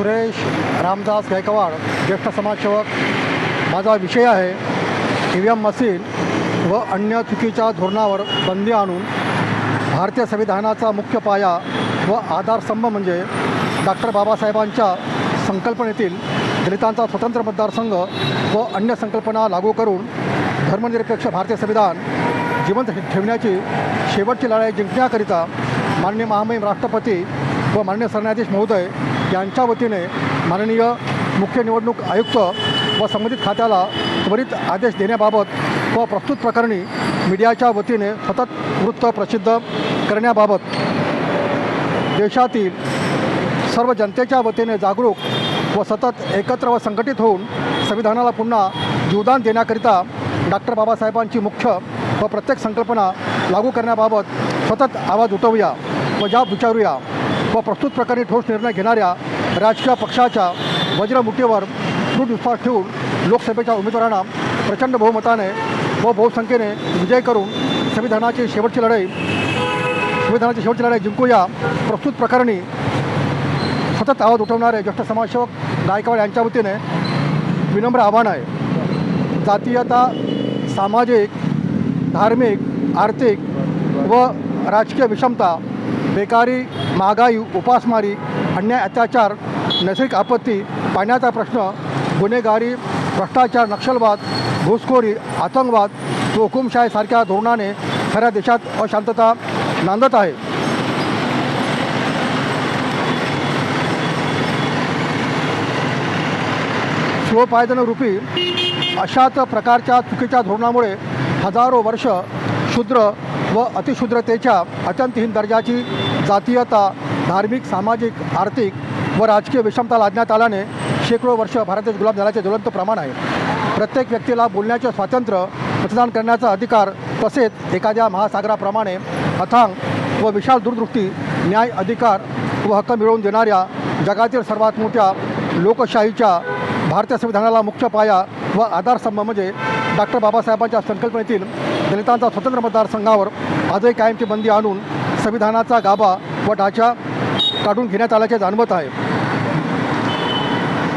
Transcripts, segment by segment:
सुरेश रामदास गायकवाड ज्येष्ठ समाजसेवक. माझा विषय आहे ई व्ही एम मशीन व अन्य चुकीच्या धोरणावर बंदी आणून भारतीय संविधानाचा मुख्य पाया व आधारस्तंभ म्हणजे डॉक्टर बाबासाहेबांच्या संकल्पनेतील दलितांचा स्वतंत्र मतदारसंघ व अन्य संकल्पना लागू करून धर्मनिरपेक्ष भारतीय संविधान जिवंत ठेवण्याची शेवटची लढाई जिंकण्याकरिता माननीय महामहिम राष्ट्रपती व माननीय सरन्यायाधीश महोदय यांच्या वतीने माननीय मुख्य निवडणूक आयुक्त व संबंधित खात्याला त्वरित आदेश देण्याबाबत व प्रस्तुत प्रकरणी मीडियाच्या वतीने सतत वृत्त प्रसिद्ध करण्याबाबत देशातील सर्व जनतेच्या वतीने जागरूक व सतत एकत्र व संघटित होऊन संविधानाला पुन्हा जीवदान देण्याकरिता डॉक्टर बाबासाहेबांची मुख्य व प्रत्येक संकल्पना लागू करण्याबाबत सतत आवाज उठवूया व जाब विचारूया. व प्रस्तुत प्रकरणी ठोस निर्णय घेणाऱ्या राजकीय पक्षाच्या वज्रमुठीवर दृढ विश्वास ठेवून लोकसभेच्या उमेदवारांना प्रचंड बहुमताने व बहुसंख्येने विजय करून संविधानाची शेवटची लढाई संविधानाची शेवटची लढाई जिंकूया. प्रस्तुत प्रकरणी सतत आवाज उठवणारे ज्येष्ठ समाजसेवक गायकवाड यांच्या वतीने विनम्र आव्हान आहे. जातीयता सामाजिक धार्मिक आर्थिक व राजकीय विषमता बेकारी महागाई उपासमारी अन्याय अत्याचार नैसर्गिक आपत्ती पाण्याचा प्रश्न गुन्हेगारी भ्रष्टाचार नक्षलवाद घुसखोरी आतंकवाद व हुकुमशाहीसारख्या धोरणाने खऱ्या देशात अशांतता नांदत आहे. स्वपायदनरूपी अशाच प्रकारच्या चुकीच्या धोरणामुळे हजारो वर्ष शूद्र व अतिशूद्रतेच्या अत्यंतहीन दर्जाची जातीयता धार्मिक सामाजिक आर्थिक व राजकीय विषमता लादण्यात आल्याने शेकडो वर्ष भारताचे गुलाम झाल्याचे ज्वलंत प्रमाण आहे. प्रत्येक व्यक्तीला बोलण्याचे स्वातंत्र्य मतदान करण्याचा अधिकार तसेच एखाद्या महासागराप्रमाणे अथांग व विशाल दूरदृष्टी न्याय अधिकार व हक्क मिळवून देणाऱ्या जगातील सर्वात मोठ्या लोकशाहीच्या भारतीय संविधानाला मुख्य पाया व आधारस्तंभ म्हणजे डॉक्टर बाबासाहेबांच्या संकल्पनेतील दलितांचा स्वतंत्र मतदारसंघावर आजही कायमची बंदी आणून संविधानाचा गाभा व ढाचा काढून घेण्यात आल्याचे जाणवत आहे.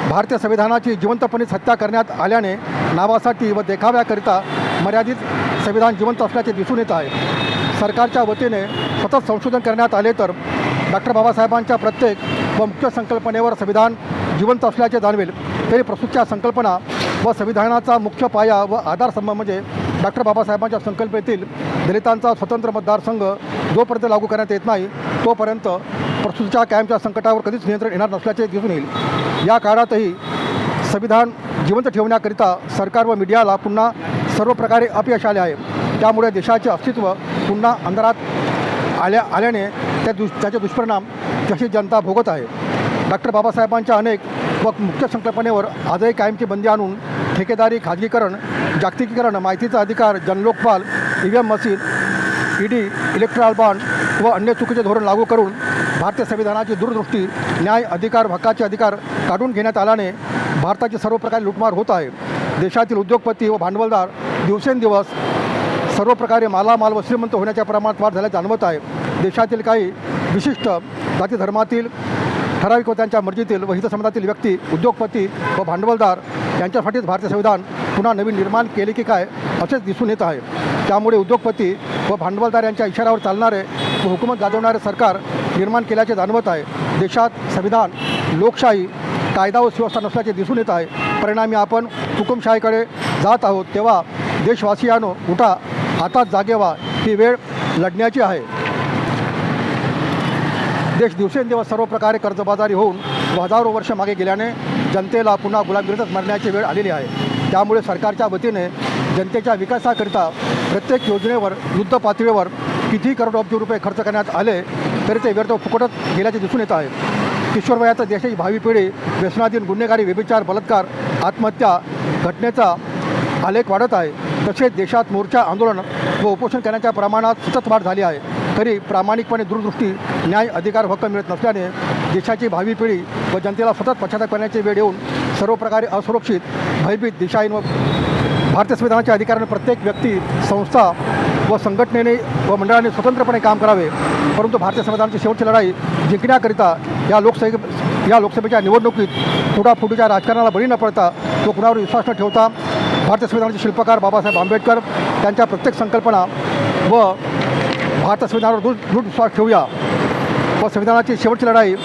भारतीय संविधानाची जिवंतपणे हत्या करण्यात आल्याने नावासाठी व देखाव्याकरिता मर्यादित संविधान जिवंत असल्याचे दिसून येत आहे. सरकारच्या वतीने सतत संशोधन करण्यात आले तर डॉक्टर बाबासाहेबांच्या प्रत्येक व मुख्य संकल्पनेवर संविधान जिवंत असल्याचे जाणवेल. तरी प्रस्तुतच्या संकल्पना व संविधानाचा मुख्य पाया व आधारस्तंभ म्हणजे डॉक्टर बाबासाहेबांच्या संकल्पेतील दलितांचा स्वतंत्र मतदारसंघ जोपर्यंत लागू करण्यात येत नाही तोपर्यंत प्रस्तुतीच्या कायमच्या संकटावर कधीच नियंत्रण येणार नसल्याचे दिसून येईल. या काळातही संविधान जिवंत ठेवण्याकरिता सरकार व मीडियाला पुन्हा सर्व प्रकारे अपयश आले आहे. त्यामुळे देशाचे अस्तित्व पुन्हा अंधारात आल्या आल्याने त्या दुष त्याचे दुष्परिणाम तशी जनता भोगत आहे. डॉक्टर बाबासाहेबांच्या अनेक व मुख्य संकल्पनेवर आजही कायमची बंदी आणून ठेकेदारी खाजगीकरण जागतिकीकरण माहितीचा अधिकार Jan Lokpal E V M machine ED electoral bond व अन्य चुकीचे धोरण लागू करून भारतीय संविधानाची दूरदृष्टी न्याय अधिकार हक्काचे अधिकार काढून घेण्यात आल्याने भारताची सर्व प्रकारे लुटमार होत आहे. देशातील उद्योगपती व भांडवलदार दिवसेंदिवस सर्व प्रकारे मालामाल व श्रीमंत होण्याच्या प्रमाणात वाढ झाल्याचे जाणवत आहे. देशातील काही विशिष्ट जाती धर्मातील ठराविक व त्यांच्या मर्जीतील व हितसंबंधातील व्यक्ती उद्योगपती व भांडवलदार यांच्यासाठीच भारतीय संविधान पुन्हा नवीन निर्माण केले की काय असेच दिसून येत आहे. त्यामुळे उद्योगपती व भांडवलदार यांच्या इशाऱ्यावर चालणारे व हुकूमत गाजवणारे सरकार निर्माण केल्याचे जाणवत आहे. देशात संविधान लोकशाही कायदा व सुव्यवस्था नसल्याचे दिसून येत आहे. परिणामी आपण हुकुमशाहीकडे जात आहोत तेव्हा देशवासियानो उठा हातात जागे व्हा ही वेळ लढण्याची आहे. देश दिवसेंदिवस सर्व प्रकारे कर्जबाजारी होऊन व हजारो वर्ष मागे गेल्याने जनतेला पुन्हा गुलामगिरीतच मरण्याची वेळ आलेली आहे. त्यामुळे सरकारच्या वतीने जनतेच्या विकासाकरिता प्रत्येक योजनेवर युद्ध पातळीवर किती करोड अब्ज रुपये खर्च करण्यात आले तरी ते व्यर्थ फुकटच गेल्याचे दिसून येत आहे. किशोरवयाचा देशाची भावी पिढी व्यसनाधीन गुन्हेगारी व्यभिचार बलात्कार आत्महत्या घटनेचा आलेख वाढत आहे. तसेच देशात मोर्चा आंदोलन व उपोषण करण्याच्या प्रमाणात सतत वाढ झाली आहे. तरी प्रामाणिकपणे दूरदृष्टी न्याय अधिकार हक्क मिळत नसल्याने देशाची भावी पिढी व जनतेला सतत पश्चाताप करण्याची वेळ येऊन सर्व प्रकारे असुरक्षित भयभीत दिशाहीन व भारतीय संविधानाच्या अधिकाराने प्रत्येक व्यक्ती संस्था व संघटनेने व मंडळाने स्वतंत्रपणे काम करावे. परंतु भारतीय संविधानाची शेवटची लढाई जिंकण्याकरिता या लोकसभे या लोकसभेच्या निवडणुकीत फुटाफुटीच्या राजकारणाला बळी न पडता तो कुणावर विश्वास न ठेवता भारतीय संविधानाचे शिल्पकार बाबासाहेब आंबेडकर त्यांच्या प्रत्येक संकल्पना व भारतीय संविधानावर दृढ दृढ विश्वास ठेवूया व संविधानाची शेवटची लढाई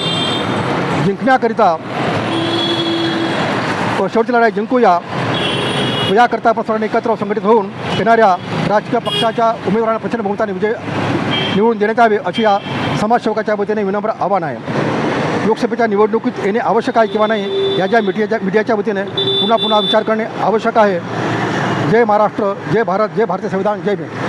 जिंकण्याकरिता शेवटची लढाई जिंकूया. व याकरता आपण सर्वांनी एकत्र व संघटित होऊन येणाऱ्या राजकीय पक्षाच्या उमेदवारांना प्रचंड बहुमताने विजय निवडून देण्यात यावे अशी या समाजसेवकाच्या वतीने विनम्र आव्हान आहे. लोकसभेच्या निवडणुकीत येणे आवश्यक आहे किंवा नाही याच्या मीडियाच्या मीडियाच्या वतीने पुन्हा पुन्हा विचार करणे आवश्यक आहे. जय महाराष्ट्र जय भारत जय भारतीय संविधान जय भीम.